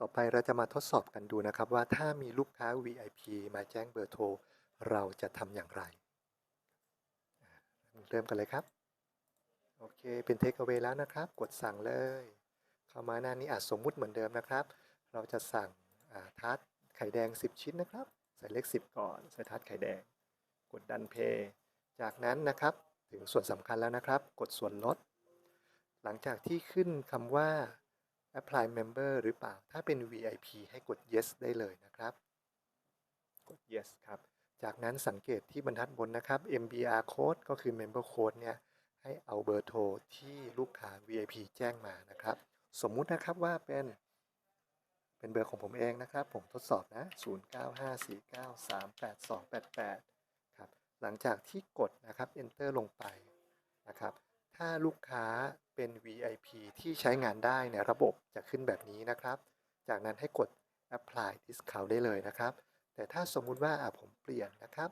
ต่อไปเราจะมาทดสอบกันดูนะครับว่าถ้ามีลูกค้า VIP มาแจ้งเบอร์โทร เราจะทำอย่างไร เริ่มกันเลยครับ โอเค เป็นเทคเอา a y แล้วนะครับ กดสั่งเลย เข้ามาหน้านี้อาจสมมุติเหมือนเดิมนะครับ เราจะสั่งทาร์ตไข่แดง 10 ชิ้นนะครับ ใส่เลข 10 ก่อน ใส่ทาร์ตไข่แดง กดดันเพย์จากนั้นนะครับ ถึงส่วนสำคัญแล้วนะครับ กดส่วนลด หลังจากที่ขึ้นคำว่า apply member หรือเปล่า ถ้าเป็น VIP ให้กด yes ได้เลยนะครับ กด yes ครับ จากนั้นสังเกตที่บรรทัดบนนะครับ MBR code ก็คือ member code เนี่ย ให้เอาเบอร์โทรที่ลูกค้า VIP แจ้งมานะครับ สมมุตินะครับว่าเป็น เป็นเบอร์ของผมเองนะครับ ผมทดสอบนะ 0954938288 ครับ หลังจากที่กดนะครับ enter ลงไปนะครับ ถ้าลูกค้าเป็น VIP ที่ใช้งานได้ในระบบจะขึ้นแบบนี้นะครับ จากนั้นให้กด apply discount ได้เลยนะครับ แต่ถ้าสมมุติว่าผมเปลี่ยนนะครับ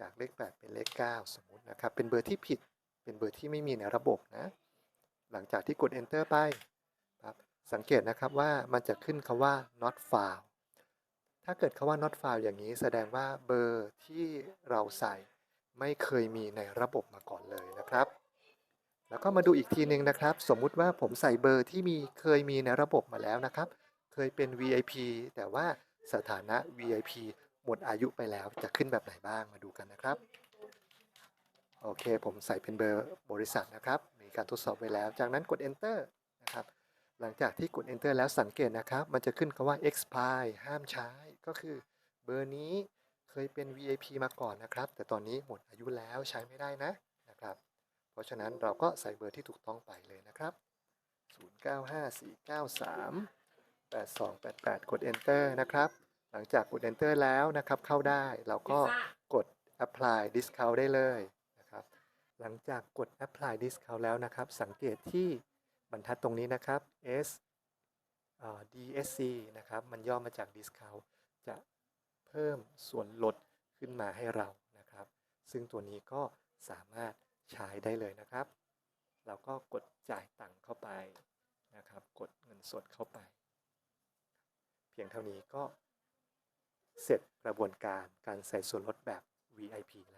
จากเลข 8 เป็นเลข 9 สมมุตินะครับ เป็นเบอร์ที่ผิด เป็นเบอร์ที่ไม่มีในระบบนะ หลังจากที่กด enter ไปครับสังเกตนะครับว่ามันจะขึ้นคำว่า not found ถ้าเกิดคำว่า not found อย่างนี้ แสดงว่าเบอร์ที่เราใส่ไม่เคยมีในระบบมาก่อนเลยนะครับ แล้วก็มาดูอีกทีหนึ่งนะครับ สมมุติว่าผมใส่เบอร์ที่มีเคยมีในระบบมาแล้วนะครับ เคยเป็น VIP แต่ว่าสถานะ VIP หมดอายุไปแล้วจะขึ้นแบบไหนบ้างมาดูกันนะครับ โอเค ผมใส่เป็นเบอร์บริษัทนะครับ มีการทดสอบไว้แล้ว จากนั้นกด enter นะครับ หลังจากที่กด enter แล้วสังเกตนะครับ มันจะขึ้นคำว่า expire ห้ามใช้ ก็คือเบอร์นี้เคยเป็น VIP มาก่อนนะครับ แต่ตอนนี้หมดอายุแล้วใช้ไม่ได้นะนะครับ ราะฉะนั้นเราก็ใส่เบอร์ที่ถูกต้องไปเลยนะครับ 0954938288 กด enter นะครับ หลังจากกด enter แล้วนะครับ เข้าได้เราก็กด apply discount ได้เลยนะครับ หลังจากกด apply discount แล้วนะครับ สังเกตที่บรรทัดตรงนี้นะครับ S อ่า DSC นะครับ มันย่อมาจาก discount จะเพิ่มส่วนลดขึ้นมาให้เรานะครับ ซึ่งตัวนี้ก็สามารถ ใช้ได้เลยนะครับ เราก็กดจ่ายตังค์เข้าไปนะครับ กดเงินสดเข้าไป เพียงเท่านี้ก็เสร็จกระบวนการการใส่ส่วนลดแบบ VIP แล้ว